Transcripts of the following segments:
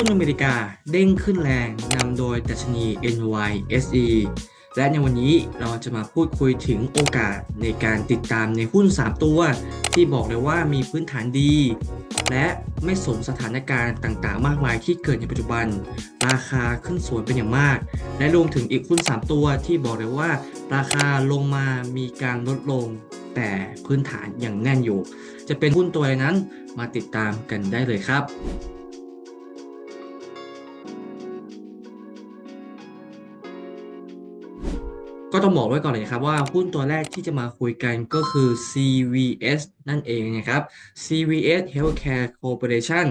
หุ้นอเมริกาเด้งขึ้นแรงนำโดยดัชนี NYSE และในวันนี้เราจะมาพูดคุยถึงโอกาสในการติดตามในหุ้น 3 ตัว ที่บอกเลยว่ามีพื้นฐานดี และไม่สนสถานการณ์ต่างๆ มากมายที่เกิดในปัจจุบัน ราคาขึ้นสวนเป็นอย่างมาก และรวมถึงอีกหุ้น 3 ตัวที่บอกเลยว่า ราคาลงมามีการลดลง แต่พื้นฐานยังแน่นอยู่ จะเป็นหุ้นตัวไหนนั้นมาติดตามกันได้เลยครับ ก็ต้องบอกไว้ก่อนเลยนะครับว่าหุ้นตัวแรกที่จะมาคุยกันก็คือ CVS นั่นเองนะครับ CVS Healthcare Corporation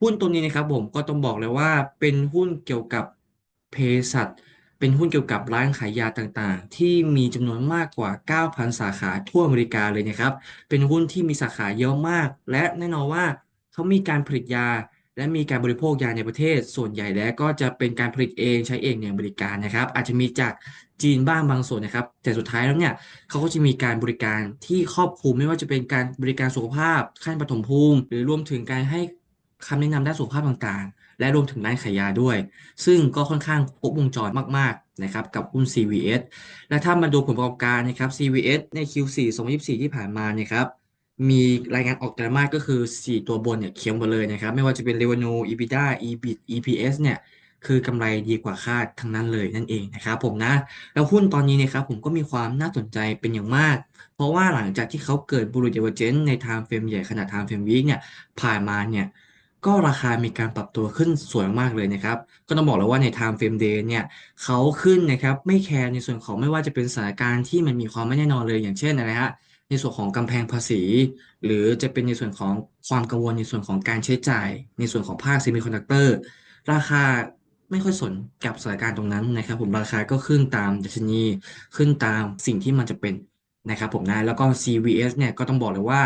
หุ้นตัวนี้นะครับผมก็ต้องบอกเลยว่าเป็นหุ้นเกี่ยวกับเภสัชเป็นหุ้นเกี่ยวกับร้านขายยาต่างๆ ที่มีจำนวนมากกว่า 9,000 สาขาทั่วอเมริกาเลยนะครับ เป็นหุ้นที่มีสาขาเยอะมาก และแน่นอนว่าเขามีการผลิตยา และมีการบริโภคยาในประเทศ ส่วนใหญ่แล้วก็จะเป็นการผลิตเองใช้เองในอเมริการนะครับ อาจจะมีจากจีนบ้างบางส่วนนะครับ แต่สุดท้ายแล้วเนี่ยเขาก็จะมีการบริการที่ครอบคลุมไม่ว่าจะเป็นการบริการสุขภาพขั้นปฐมภูมิ หรือรวมถึงการให้คำแนะนำด้านสุขภาพต่างๆ และรวมถึงร้านขายยาด้วย ซึ่งก็ค่อนข้างครบวงจรมากๆนะครับกับหุ้น CVS และถ้ามาดูผลประกอบการนะครับ CVS ใน Q4 2024 ที่ผ่านมาเนี่ยครับ มีรายงานออกไตรมาสก็คือ 4 ตัวบนเนี่ยเขียวหมดเลยนะครับ ไม่ว่าจะเป็น Revenue EBITDA EBIT EPS เนี่ยคือกำไรดีกว่าคาดทั้งนั้นเลยนั่นเองนะครับผมนะ แล้วหุ้นตอนนี้นะครับผมก็มีความน่าสนใจเป็นอย่างมาก เพราะว่าหลังจากที่เขาเกิดบุรุษเยาวเจนใน time frame ใหญ่ขนาด time frame week เนี่ยผ่านมาเนี่ยก็ราคามีการปรับตัวขึ้นสวยมากเลยนะครับ ก็ต้องบอกเลยว่าใน time frame day เนี่ยเขาขึ้นนะครับไม่แคร์ในส่วนของไม่ว่าจะเป็นสถานการณ์ที่มันมีความไม่แน่นอนเลยอย่างเช่นอะไรฮะ ในส่วนของกำแพงภาษี หรือจะเป็นในส่วนของความกังวลในส่วนของการใช้จ่าย ในส่วนของภาค Semiconductor ราคาไม่ค่อยสนกับสถานการณ์ตรงนั้นนะครับ ผมราคาก็ขึ้นตามดัชนีขึ้นตามสิ่งที่มันจะเป็นนะครับผมนะแล้วก็ CVS เนี่ยก็ต้องบอกเลยว่า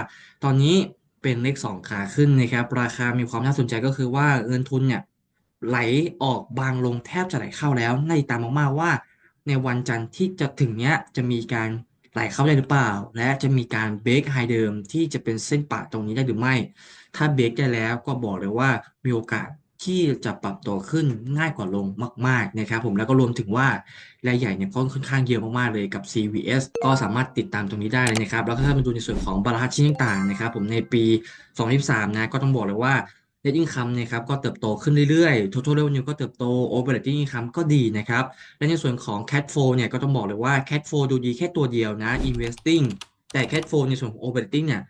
ตอนนี้เป็นเลข2ขาขึ้นนะครับราคามีความน่าสนใจก็คือว่าเงินทุนเนี่ยไหลออกบางลงแทบจะไหลเข้าแล้วในตามมากๆว่า ในวันจันทร์ที่จะถึงเนี้ยจะมีการ ไหลเข้าได้หรือเปล่า และจะมีการเบรกไฮเดิมที่จะเป็นเส้นปะตรงนี้ได้หรือไม่ ถ้าเบรกได้แล้วก็บอกเลยว่ามีโอกาสที่จะปรับตัวขึ้นง่ายกว่าลงมากๆนะครับผมแล้วก็รวมถึงว่ารายใหญ่เนี่ยก็ค่อนข้างเยอะมากๆเลยกับ CVS ก็สามารถติดตามตรงนี้ได้เลยนะครับ แล้วถ้ามาดูในส่วนของบาลานซ์ชิ้นต่างๆนะครับผมในปี 2023นะก็ต้องบอกเลยว่า net income เนะครับก็เติบโตขึ้นเรื่อยๆ total revenue ก็เติบโต operating income ก็ดีนะครับ และในส่วนของ cash flow เนี่ยก็ต้องบอกเลยว่า cash flow ดูดีแค่ตัวเดียวนะ investing แต่ cash flow ในส่วนของ operating เนี่ย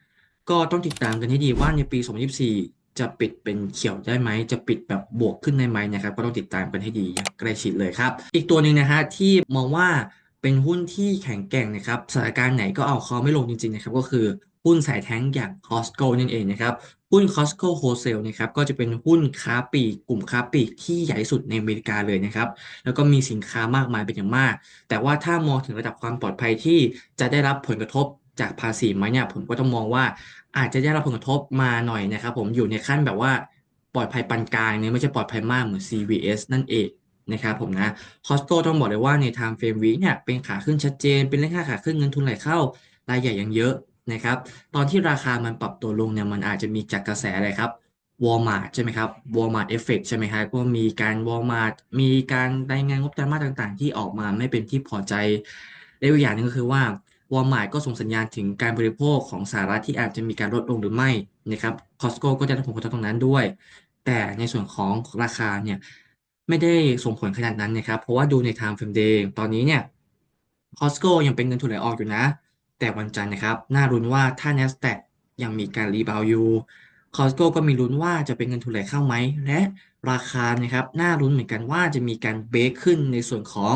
ก็ต้องติดตามกันให้ดีว่าในปี 2024 จะปิดเป็นเขียวได้ไหม จะปิดแบบบวกขึ้นได้ไหมนะครับ ก็ต้องติดตามกันให้ดีอย่างใกล้ชิดเลยครับ อีกตัวหนึ่งนะฮะที่มองว่าเป็นหุ้นที่แข็งแกร่งนะครับสถานการณ์ไหนก็เอาเขาไม่ลงจริงๆนะครับก็คือ หุ้นสายแท้งอย่าง Costco นั่นเองนะครับหุ้น Costco Wholesale นะครับก็จะเป็นหุ้นค้าปลีกกลุ่มค้าปลีกที่ใหญ่สุดในอเมริกาเลยนะครับ แล้วก็มีสินค้ามากมายเป็นอย่างมาก แต่ว่าถ้ามองถึงระดับความปลอดภัยที่จะได้รับผลกระทบจากภาษีไหมเนี่ยผมก็ต้องมองว่าอาจจะได้รับผลกระทบมาหน่อยนะครับ ผมอยู่ในขั้นแบบว่าปลอดภัยปานกลางเนี่ยไม่ใช่ปลอดภัยมากเหมือน CVS นั่นเองนะครับผมนะ Costco ต้องบอกเลยว่าใน time frame week เนี่ยเป็นขาขึ้นชัดเจน เป็นเลขห้าขาขึ้นเงินทุนไหลเข้ารายใหญ่ยังเยอะ นะครับ ตอนที่ราคามันปรับตัวลงเนี่ยมันอาจจะมีจากกระแสอะไรครับ Walmart ใช่ไหมครับ Walmart Effect ใช่ไหมครับก็มีการ Walmart มีการรายงานงบไตรมาสต่างๆ ที่ออกมาไม่เป็นที่พอใจและอีกอย่างหนึงก็คือว่า Walmart ก็ส่งสัญญาณถึงการบริโภคของสหรัฐที่อาจจะมีการลดลงหรือไม่นะครับ Costco ก็จะได้ผลกระทบตรงนั้นด้วย แต่ในส่วนของราคาเนี่ยไม่ได้ส่งผลขนาดนั้นนะครับ เพราะว่าดูใน time frame day ตอนนี้เนี่ย Costco ยังเป็นเงินทุนไหลออกอยู่นะ แต่วันจันทร์นะครับน่ารุ้นว่าถ้า NASDAQ ยังมีการรีบาวอยู่ Costco ก็มีลุ้นว่าจะเป็นเงินทุนไหลเข้าไหม และราคานะครับน่ารุ้นเหมือนกันว่าจะมีการเบรกขึ้นในส่วนของ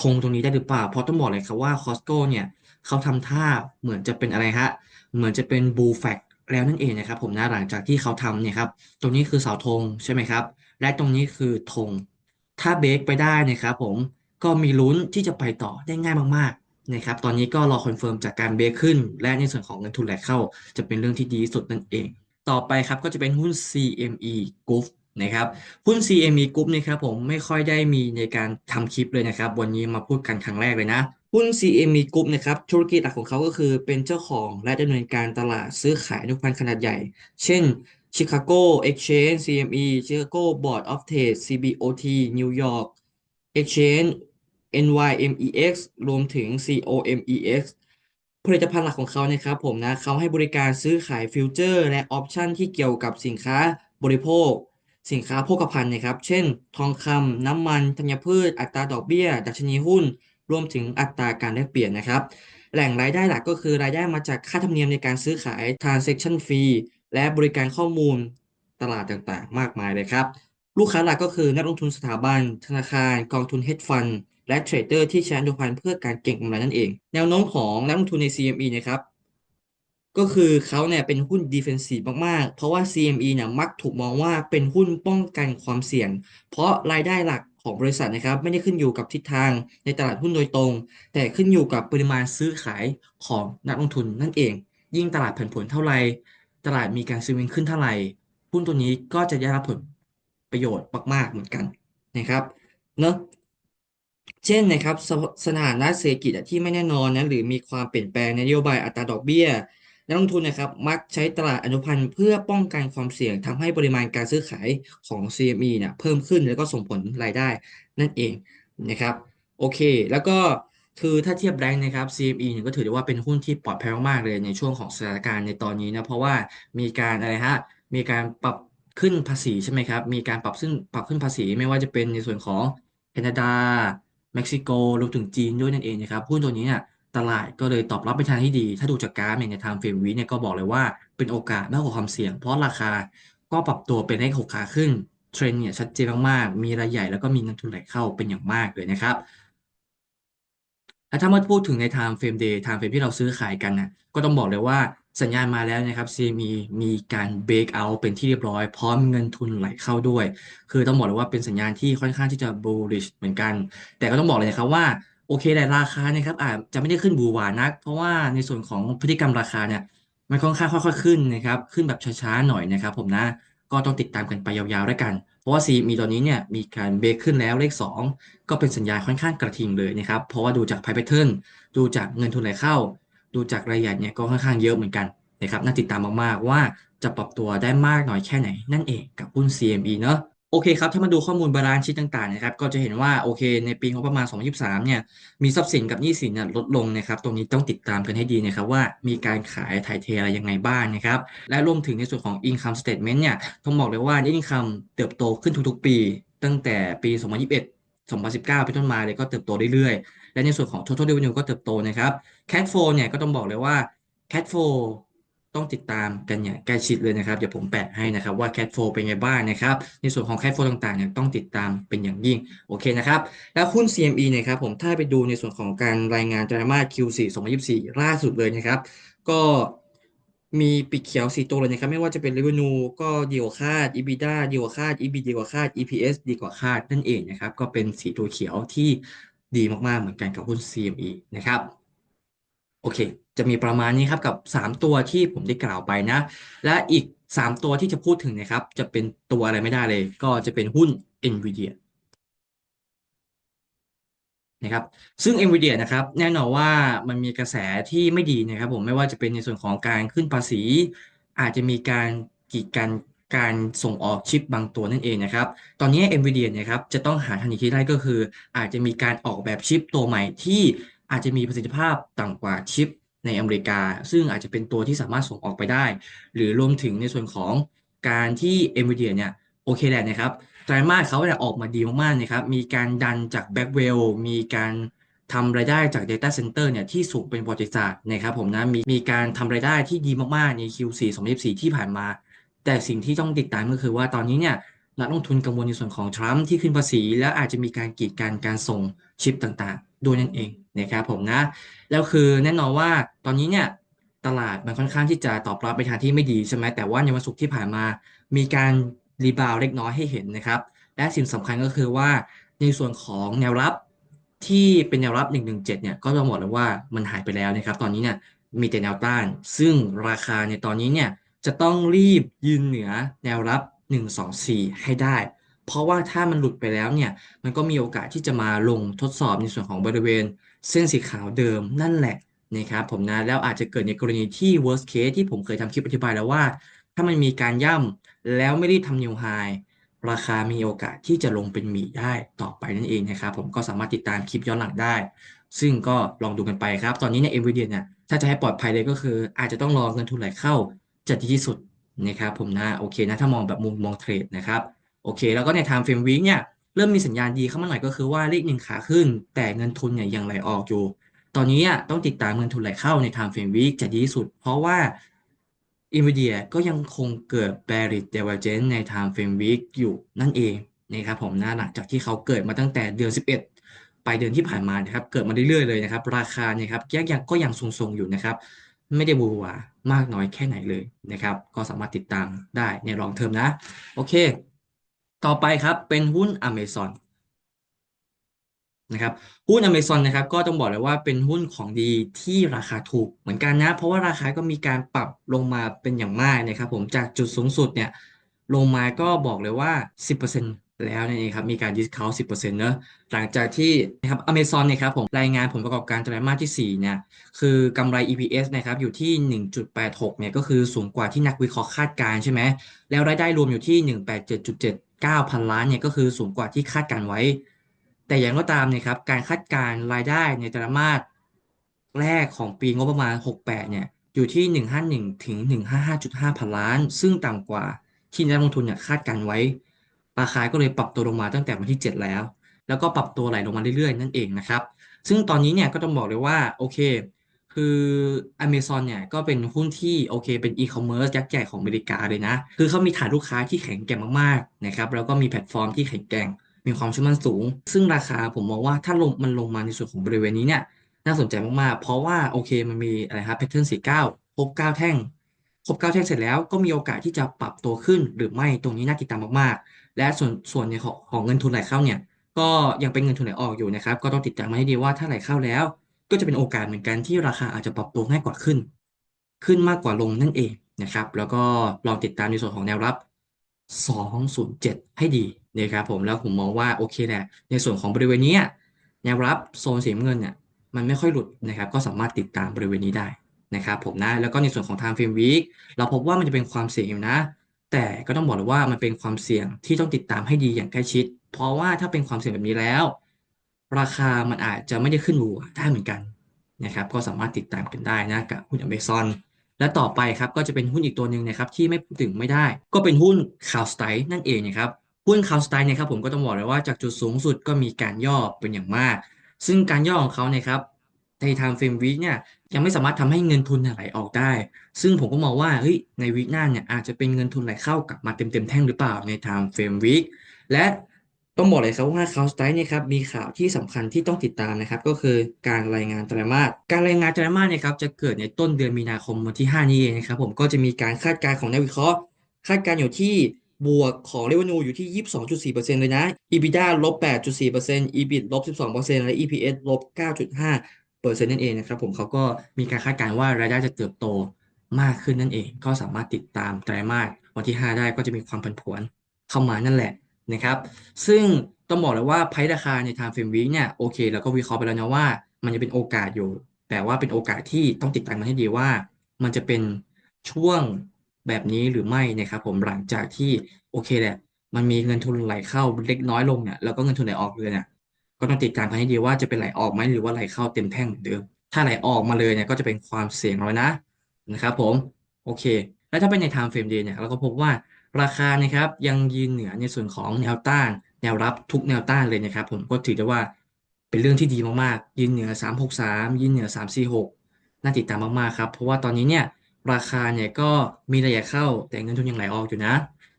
ธงตรงนี้ได้หรือเปล่า เพราะต้องบอกเลยครับว่า Costco เนี่ยเขาทำท่าเหมือนจะเป็นอะไรฮะเหมือนจะเป็น bull flag แล้วนั่นเองนะครับผมนะหลังจากที่เขาทำเนี่ยครับตรงนี้คือเสาธงใช่ไหมครับ และตรงนี้คือธงถ้าเบรกไปได้นะครับผมก็มีลุ้นที่จะไปต่อได้ง่ายมากๆ นะครับตอนนี้ก็รอคอนเฟิร์มจากการเบรกขึ้น และในส่วนของเงินทุนไหลเข้า จะเป็นเรื่องที่ดีสุดนั่นเอง ต่อไปครับก็จะเป็นหุ้น CME Group นะครับหุ้น CME Group นะครับผมไม่ค่อยได้มีในการทำคลิปเลยนะครับ วันนี้มาพูดกันครั้งแรกเลยนะหุ้น CME Group นะครับธุรกิจหลักของเขาก็คือเป็นเจ้าของและดำเนินการตลาดซื้อขายนุพันธ์ขนาดใหญ่ เช่น Chicago Exchange CME Chicago Board of Trade CBOT New York Exchange NYMEX รวมถึง COMEX ผลิตภัณฑ์หลักของเขานะครับผมนะเขาให้บริการซื้อขายฟิวเจอร์และออปชันที่เกี่ยวกับสินค้าบริโภค สินค้าโภคภัณฑ์นะครับ เช่น ทองคำน้ำมันธัญพืช อัตราดอกเบี้ย ดัชนีหุ้น รวมถึงอัตราการแลกเปลี่ยนนะครับ แหล่งรายได้หลักก็คือรายได้มาจากค่าธรรมเนียมในการซื้อขาย transaction fee และบริการข้อมูลตลาดต่างๆ มากมายเลยครับ ลูกค้าหลักก็คือนักลงทุนสถาบัน ธนาคาร กองทุน hedge fund และเทรดเดอร์ที่ใช้อนุพันเพื่อการเก็งกำไรนั่นเอง แนวโน้มของนักลงทุนใน CME นะครับก็คือเขาเนี่ยเป็นหุ้น defensive มาก ๆ เพราะว่า CME เนี่ยมักถูกมองว่าเป็นหุ้นป้องกันความเสี่ยง เพราะรายได้หลักของบริษัทนะครับไม่ได้ขึ้นอยู่กับทิศทางในตลาดหุ้นโดยตรง แต่ขึ้นอยู่กับปริมาณซื้อขายของนักลงทุนนั่นเอง ยิ่งตลาดผันผวนเท่าไหร่ตลาดมีการซื้อวิ่งขึ้นเท่าไหร่หุ้นตัวนี้ก็จะได้รับผลประโยชน์มาก ๆ เหมือนกันนะครับเนอะ เช่นนะครับสสถานะเศรษฐกิจที่ไม่แน่นอนนะหรือมีความเปลี่ยนแปลงในนโยบายอัตราดอกเบี้ยนักลงทุนนะครับมักใช้ตลาดอนุพันธ์เพื่อป้องกันความเสี่ยงทำให้ปริมาณการซื้อขายของ CME เนี่ยเพิ่มขึ้นแล้วก็ส่งผลรายได้นั่นเองนะครับโอเค แล้วก็คือถ้าเทียบแรงค์นะครับ CME เนี่ยก็ถือได้ว่าเป็นหุ้นที่ปลอดภัยมากเลยในช่วงของสถานการณ์ในตอนนี้นะเพราะว่ามีการอะไรฮะมีการปรับขึ้นภาษีใช่ไหมครับมีการปรับขึ้นปรับขึ้นภาษีไม่ว่าจะเป็นในส่วนของแคนาดา เม็กซิโกรวมถึงจีนด้วยนั่นเองนะครับหุ้นตัวนี้เนี่ยตลาดก็เลยตอบรับไปทางที่ดี ถ้าดูจากกราฟเนี่ยในไทม์เฟรมวีเนี่ยก็บอกเลยว่าเป็นโอกาสมากกว่าความเสี่ยง เพราะราคาก็ปรับตัวเป็นเลขหกขาขึ้นเทรนเนี่ยชัดเจนมากๆ มีรายใหญ่แล้วก็มีเงินทุนไหลเข้าเป็นอย่างมากเลยนะครับถ้ามาพูดถึงใน time frame day time frame ที่เราซื้อขายกันนะก็ต้องบอกเลยว่า สัญญาณมาแล้วนะครับ CME มีการ break out เป็นที่เรียบร้อย พร้อมเงินทุนไหลเข้าด้วย คือต้องบอกเลยว่าเป็นสัญญาณที่ค่อนข้างที่จะ bullish เหมือนกัน แต่ก็ต้องบอกเลยนะครับว่าโอเคแต่ราคานะครับอาจจะไม่ได้ขึ้นบูหวานัก เพราะว่าในส่วนของพฤติกรรมราคาเนี่ยมันค่อนข้างค่อยๆขึ้นนะครับขึ้นแบบช้าๆหน่อยนะครับ ผมนะก็ต้องติดตามกันไปยาวๆด้วกัน เพราะว่า CME ตอนนี้เนี่ยมีการเบรกขึ้นแล้วเลข 2 ก็เป็นสัญญาณค่อนข้างกระทิงเลยนะครับ เพราะว่าดูจาก Price Pattern ดูจากเงินทุนไหลเข้า ดูจากรายใหญ่เนี่ยก็ค่อนข้างเยอะเหมือนกันนะครับน่าติดตามมากๆว่าจะปรับตัวได้มากน้อยแค่ไหนนั่นเองกับหุ้น CME เนาะโอเคครับ ถ้ามาดูข้อมูลบาลานซ์ชีตต่างๆนะครับก็จะเห็นว่าโอเค ในปีงบประมาณ 2023 เนี่ยมีทรัพย์สินกับหนี้สินเนี่ยลดลงนะครับตรงนี้ต้องติดตามกันให้ดีนะครับว่ามีการขายถ่ายเทอะไรยังไงบ้างนะครับและรวมถึงในส่วนของ income statement เนี่ยต้องบอกเลยว่า net income เติบโตขึ้นทุกๆ ปี ตั้งแต่ปี 2021 2019 เป็นต้นมาเลยก็เติบโตเรื่อยๆ และในส่วนของ total revenue ก็เติบโตนะครับ cash flow เนี่ยก็ต้องบอกเลยว่า cash flow ต้องติดตามกันอย่างใกล้ชิดเลยนะครับ เดี๋ยวผมแปะให้นะครับว่า cash flow เป็นไงบ้างนะครับ ในส่วนของ cash flow ต่างๆเนี่ยต้องติดตามเป็นอย่างยิ่ง โอเคนะครับ แล้วหุ้น CME เนี่ยครับผมถ้าไปดูในส่วนของการรายงานไตรมาส Q4 2024 ล่าสุดเลยนะครับ ก็ มีปีกเขียวสี่ตัวเลยนะครับ ไม่ว่าจะเป็น revenue ก็ดีกว่าคาด EBITDA ดีกว่าคาด EBIT ดีกว่าคาด EPS ดีกว่าคาดนั่นเองนะครับ ก็เป็นสีตัวเขียวที่ดีมากๆเหมือนกันกับหุ้น CME นะครับ โอเค จะมีประมาณนี้ครับกับ 3 ตัวที่ผมได้กล่าวไปนะ และอีก 3 ตัวที่จะพูดถึงนะครับ จะเป็นตัวอะไรไม่ได้เลย ก็จะเป็นหุ้น NVIDIA นะครับซึ่ง NVIDIA นะครับแน่นอนว่ามันมีกระแสที่ไม่ดีนะครับผมไม่ว่าจะเป็นในส่วนของการขึ้นภาษี อาจจะมีการกีดกันการส่งออกชิปบางตัวนั่นเองนะครับ ตอนนี้ NVIDIA นะครับจะต้องหาทางหนีที่ได้ก็คือ อาจจะมีการออกแบบชิปตัวใหม่ที่อาจจะมีประสิทธิภาพต่ำกว่าชิปในอเมริกา ซึ่งอาจจะเป็นตัวที่สามารถส่งออกไปได้ หรือรวมถึงในส่วนของการที่ NVIDIA เนี่ยโอเคแหละนะครับ ไตรมาสเขาเนี่ยออกมาดีมากๆนะครับ มีการดันจากแบ็กเวลมีการทำรายได้จาก Data Center เนี่ยที่สูงเป็นประวัติศาสตร์นะครับผมนะมีมีการทำรายได้ที่ดีมากๆใน Q4 2024ที่ผ่านมา แต่สิ่งที่ต้องติดตามก็คือว่าตอนนี้เนี่ยนักลงทุนกังวลในส่วนของทรัมป์ที่ขึ้นภาษี แล้วอาจจะมีการกีดกันการส่งชิปต่างๆ ด้วยนั่นเองนะครับผมนะ แล้วคือแน่นอนว่าตอนนี้เนี่ยตลาดมันค่อนข้างที่จะตอบรับไปทางที่ไม่ดีใช่ไหมแต่ว่าในวันศุกร์ที่ผ่านมา มีการ รีบาวเล็กน้อยให้เห็นนะครับ และสิ่งสำคัญก็คือว่าในส่วนของแนวรับที่เป็นแนวรับ 117 เนี่ย ก็ต้องบอกเลยว่ามันหายไปแล้วนะครับ ตอนนี้เนี่ยมีแต่แนวต้าน ซึ่งราคาในตอนนี้เนี่ยจะต้องรีบยืนเหนือแนวรับ 124 ให้ได้ เพราะว่าถ้ามันหลุดไปแล้วเนี่ย มันก็มีโอกาสที่จะมาลงทดสอบในส่วนของบริเวณ เส้นสีขาวเดิมนั่นแหละนะครับผมนะแล้วอาจจะเกิดในกรณีที่ worst case ที่ผมเคยทำคลิปอธิบายแล้วว่า ถ้ามันมีการย่ำแล้วไม่ได้ทำนิวไฮราคามีโอกาสที่จะลงเป็นหมีได้ต่อไปนั่นเองนะครับผมก็สามารถติดตามคลิปย้อนหลังได้ ซึ่งก็ลองดูกันไปครับ ตอนนี้ใน NVIDIA เนี่ยถ้าจะให้ปลอดภัยเลยก็คือ อาจจะต้องรอเงินทุนไหลเข้าจะดีที่สุดนะครับผมนะโอเคนะถ้ามองแบบมุมมองเทรดนะครับโอเค แล้วก็ใน Time Frame Week เนี่ยเริ่มมีสัญญาณดีเข้ามาหน่อยก็คือว่าเลขหนึ่งขาขึ้น แต่เงินทุนเนี่ยยังไหลออกอยู่ ตอนนี้อะต้องติดตามเงินทุนไหลเข้าใน Time Frame Week จะดีที่สุด เพราะว่า NVIDIA ก็ยังคงเกิด bearish divergence ใน Time Frame Week อยู่นั่นเองนะครับผมนะหลังจากที่เขาเกิดมาตั้งแต่เดือน 11ปเดือนที่ผ่านมานะครับเกิดมาเรื่อยๆเลยนะครับ ราคาเนี่ยครับยังยังก็ยังทรงๆอยู่นะครับ ไม่ได้บูวามากน้อยแค่ไหนเลยนะครับ ก็สามารถติดตามได้ในรองเทอมนะ โอเค ต่อไปครับเป็นหุ้น Amazon นะครับหุ้น Amazon นะครับก็ต้องบอกเลยว่าเป็นหุ้นของดีที่ราคาถูกเหมือนกันนะ เพราะว่าราคาก็มีการปรับลงมาเป็นอย่างมากนะครับผมจากจุดสูงสุดเนี่ยลงมาก็บอกเลยว่า 10%แล้วนั่เองครับมีการ discount 10%เนอะหลังจากที่นะครับ Amazon เนี่ยครับผมรายงานผลประกอบการไตรมาสที่4เนี่ยคือกำไร EPS นะครับอยู่ที่ 1.86เนี่ยก็คือสูงกว่าที่นักวิเคราะห์คาดการใช่ไหมแล้วรายได้รวมอยู่ที่ 187.79 พันล้านเนี่ยก็คือสูงกว่าที่คาดการไว้ แต่อย่างก็ตามเนี่ยครับการคาดการรายได้ในไตรมาสแรกของปีงบประมาณ 68 เนี่ยอยู่ที่ 151 ถึง 155.5 พันล้าน ซึ่งต่ำกว่าที่นักลงทุนเนี่ยคาดการไว้ราคาก็เลยปรับตัวลงมาตั้งแต่วันที่ 7 แล้ว แล้วก็ปรับตัวไหลลงมาเรื่อยๆ นั่นเองนะครับ ซึ่งตอนนี้เนี่ยก็ต้องบอกเลยว่าโอเค คือ Amazon เนี่ยก็เป็นหุ้นที่โอเคเป็นอีคอมเมิร์ซยักษ์ใหญ่ของอเมริกาเลยนะ คือเขามีฐานลูกค้าที่แข็งแกร่งมากๆนะครับแล้วก็มีแพลตฟอร์มที่แข็งแกร่ง มีความเชื่อมั่นสูง ซึ่งราคาผมมองว่าถ้าลงมันลงมาในส่วนของบริเวณนี้เนี่ยน่าสนใจมากๆ เพราะว่าโอเคมันมีอะไรครับแพทเทิร์นสี่เก้าครบเก้าแท่งครบเก้าแท่งเสร็จแล้วก็มีโอกาสที่จะปรับตัวขึ้นหรือไม่ตรงนี้น่าติดตามมากๆ และส่วนส่วนในของของเงินทุนไหลเข้าเนี่ยก็ยังเป็นเงินทุนไหลออกอยู่นะครับก็ต้องติดตามมาให้ดีว่าถ้าไหลเข้าแล้ว ก็จะเป็นโอกาสเหมือนกันที่ราคาอาจจะปรับตัวง่ายกว่าขึ้น ขึ้นมากกว่าลงนั่นเองนะครับแล้วก็ลองติดตามในส่วนของแนวรับ 207 ให้ดี นะครับผมแล้วผมมองว่าโอเคแหละในส่วนของบริเวณนี้แนวรับโซนสีเงินเนี่ยมันไม่ค่อยหลุดนะครับก็สามารถติดตามบริเวณนี้ได้นะครับผมนะแล้วก็ในส่วนของ time frame week เราพบว่ามันจะเป็นความเสี่ยงอยู่นะ แต่ก็ต้องบอกเลยว่ามันเป็นความเสี่ยงที่ต้องติดตามให้ดีอย่างใกล้ชิด เพราะว่าถ้าเป็นความเสี่ยงแบบนี้แล้ว ราคามันอาจจะไม่ได้ขึ้นรัวได้เหมือนกันนะครับก็สามารถติดตามกันได้นะกับหุ้น Amazon และต่อไปครับก็จะเป็นหุ้นอีกตัวหนึ่งนะครับที่ไม่พูดถึงไม่ได้ ก็เป็นหุ้นคาวสไตนั่นเองนะครับ หุ้นคาวสไตล์เนี่ยครับผมก็ต้องบอกเลยว่าจากจุดสูงสุดก็มีการย่อเป็นอย่างมาก ซึ่งการย่อของเขาเนี่ยครับใน time frame week เนี่ยยังไม่สามารถทำให้เงินทุนไหลออกได้ ซึ่งผมก็มองว่าเฮ้ยในวีคหน้าเนี่ยอาจจะเป็นเงินทุนไหลเข้ากลับมาเต็มเต็มแท่งหรือเปล่าใน time frame week และต้องบอกเลยครับว่า c o u n t s t เนี่ยครับมีข่าวที่สำคัญที่ต้องติดตามนะครับ ก็คือการรายงานไตรมาสการรายงานไตรมาสเนี่ยครับจะเกิดในต้นเดือนมีนาคมวันที่ 5 นี้เองนะครับผมก็จะมีการคาดการณ์ของนักวิเคราะห์ คาดการณ์อยู่ที่ บวกของ revenue อยู่ที่ 22.4%เลยนะ EBITDA ลบ 8.4% EBIT ลบ 12%และ EPS ลบ 9.5%เปอร์เซ็นต์นั่นเองนะครับผมเขาก็มีการคาดการณ์ว่ารายได้จะเติบโตมากขึ้นนั่นเอง ก็สามารถติดตามไตรมาสวันที่ 5 ได้ก็จะมีความผันผวนเข้ามานั่นแหละนะครับ ซึ่งต้องบอกเลยว่าไพ่ราคาใน time frame week เนี่ยโอเคเราก็วิเคราะห์ไปแล้วนะว่า มันจะเป็นโอกาสอยู่ แต่ว่าเป็นโอกาสที่ต้องติดตามมันให้ดีว่า มันจะเป็นช่วง แบบนี้หรือไม่นะครับผมหลังจากที่โอเคแหละมันมีเงินทุนไหลเข้าเล็กน้อยลงเนี่ยแล้วก็เงินทุนไหลออกเลยเนี่ยก็ต้องติดตามกันให้ดีว่าจะเป็นไหลออกไหมหรือว่าไหลเข้าเต็มแท่งเหมือนเดิมถ้าไหลออกมาเลยเนี่ยก็จะเป็นความเสี่ยงแล้วนะนะครับผมโอเค แล้วถ้าเป็นใน time frame day เนี่ยเราก็พบว่าราคานะครับยังยืนเหนือในส่วนของแนวต้านแนวรับทุกแนวต้านเลยนะครับ ผมก็ถือได้ว่าเป็นเรื่องที่ดีมากๆยืนเหนือ 363 ยืนเหนือ 346 น่าติดตามมากๆครับ เพราะว่าตอนนี้เนี่ย ราคาเนี่ยก็มีระยะเข้า แต่เงินทุนยังไหลออกอยู่นะ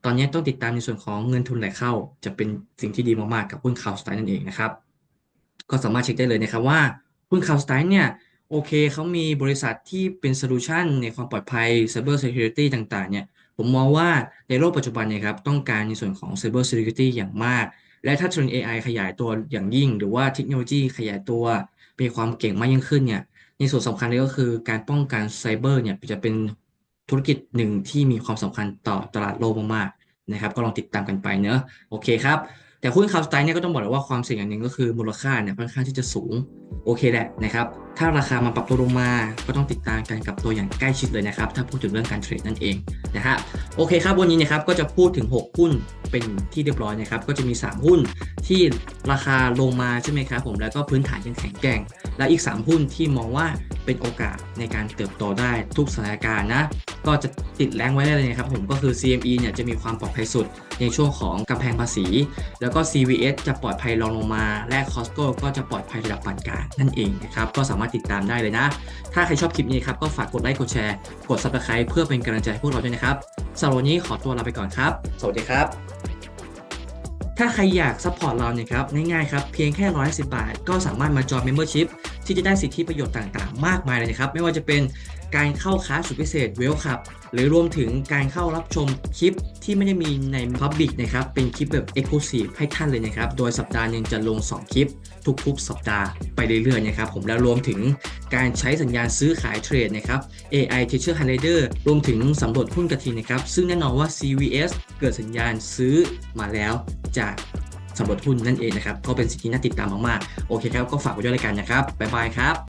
ตอนนี้ต้องติดตามในส่วนของเงินทุนไหลเข้า จะเป็นสิ่งที่ดีมากๆกับหุ้นคาวสไตล์นั่นเองนะครับ ก็สามารถเช็คได้เลยนะครับว่าหุ้นคาวสไตล์เนี่ยโอเคเขามีบริษัทที่เป็นโซลูชันในความปลอดภัย Cyber Security ต่างๆเนี่ยผมมองว่าในโลกปัจจุบันเนี่ยครับต้องการในส่วนของ Cyber Security อย่างมาก และถ้าเทรนด์ AI ขยายตัวอย่างยิ่ง หรือว่าเทคโนโลยีขยายตัว มีความเก่งมากยิ่งขึ้นเนี่ยในส่วนสำคัญเลยก็คือการป้องกันไซเบอร์เนี่ยจะเป็นธุรกิจหนึ่งที่มีความสำคัญต่อตลาดโลกมากๆนะครับ ก็ลองติดตามกันไปเนอะโอเคครับ แต่หุ้นคาวสไตล์เนี่ยก็ต้องบอกเลยว่าความเสี่ยงอย่างหนึ่งก็คือมูลค่าเนี่ยค่อนข้างที่จะสูงโอเคแหละนะครับถ้าราคามันปรับตัวลงมาก็ต้องติดตามกันกับตัวอย่างใกล้ชิดเลยนะครับ ถ้าพูดถึงเรื่องการเทรดนั่นเองนะฮะโอเคครับวันนี้นะครับก็จะพูดถึง 6 หุ้นเป็นที่เรียบร้อยนะครับ ก็จะมี 3 หุ้นที่ราคาลงมาใช่ไหมครับผมแล้วก็พื้นฐานยังแข็งแกร่ง และอีก 3 หุ้นที่มองว่าเป็นโอกาสในการเติบโตได้ทุกสถานการณ์นะก็จะติดแรงไว้ได้เลยนะครับผมก็คือ CME เนี่ยจะมีความปลอดภัยสุดในช่วงของกำแพงภาษี แล้วก็ CVS จะปลอดภัยรองลงมา และ Costco ก็จะปลอดภัยระดับปานกลางนั่นเองนะครับก็สามารถติดตามได้เลยนะ ถ้าใครชอบคลิปนี้ครับก็ฝากกดไลค์กดแชร์ กด Subscribe เพื่อเป็นกำลังใจให้พวกเราด้วยนะครับสำหรับวันนี้ขอตัวลาไปก่อนครับ สวัสดีครับ ถ้าใครอยากซัพพอร์ตเราเนี่ยครับง่ายๆครับเพียงแค่110บาท ก็สามารถมาจอย Membership ที่จะได้สิทธิประโยชน์ต่างๆ มากมายเลยนะครับ ไม่ว่าจะเป็นการเข้าคลาสสุดพิเศษเวลคับหรือรวมถึงการเข้ารับชมคลิปที่ไม่ได้มีใน Public นะครับ เป็นคลิปแบบ Exclusive ให้ท่านเลยนะครับ โดยสัปดาห์หนึ่งจะลง 2 คลิป ทุกๆ สัปดาห์ไปเรื่อยๆนะครับผมแล้วรวมถึงการใช้สัญญาณซื้อขายเทรดนะครับ AI Teacher Highlighter รวมถึงสำรวจหุ้นกระทิงนะครับซึ่งแน่นอนว่า CVS เกิดสัญญาณซื้อมาแล้วจากสำรวจหุ้นนั่นเองนะครับก็เป็นสิ่งที่น่าติดตามมากๆโอเคครับก็ฝากไว้ด้วยกันนะครับบ๊ายบายครับ